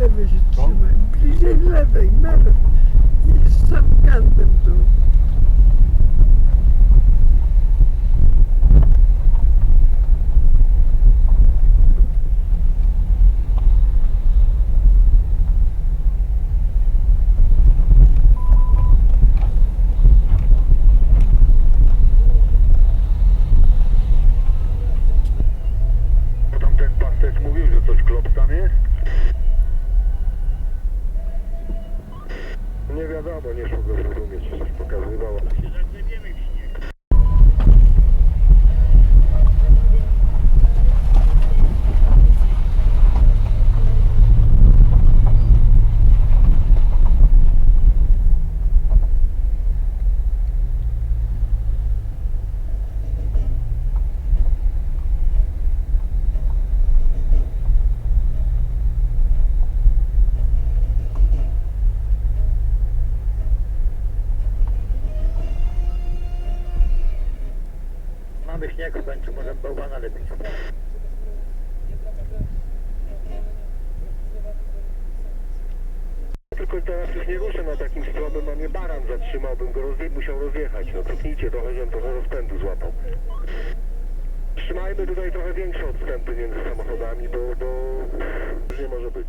lewej się trzymaj. Bliżej lewej, nawet. Jest sam kantem tu. Bo tam ten pasterz mówił, że coś рядами, нічого зрозуміти, показувала. Mamy śnieg w może bałwana. Tylko teraz już nie ruszę na takim stromym, a mnie baran zatrzymałbym go, rozje musiał rozjechać. No cofnijcie trochę, żebym trochę rozpędu złapał. Trzymajmy tutaj trochę większe odstępy między samochodami, bo, bo nie może być.